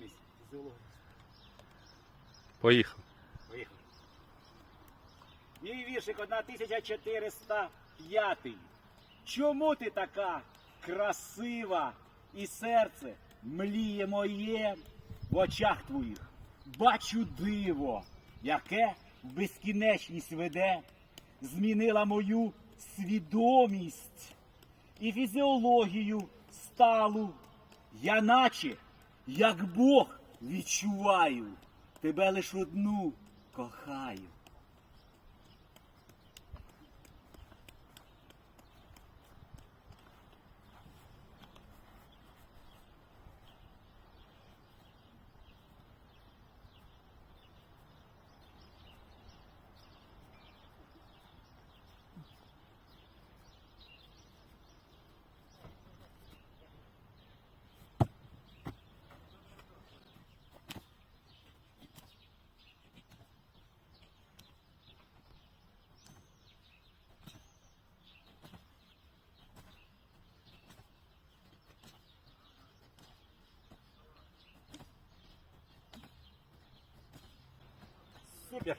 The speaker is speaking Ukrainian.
свідомість фізіологію. Поїхав. Поїхали. Мій віршик 1405. Чому ти така красива і серце мліє моє в очах твоїх? Бачу диво, яке в безкінечність веде, змінила мою свідомість і фізіологію сталу. Я наче, як Бог, відчуваю, тебе лиш одну кохаю. Супер.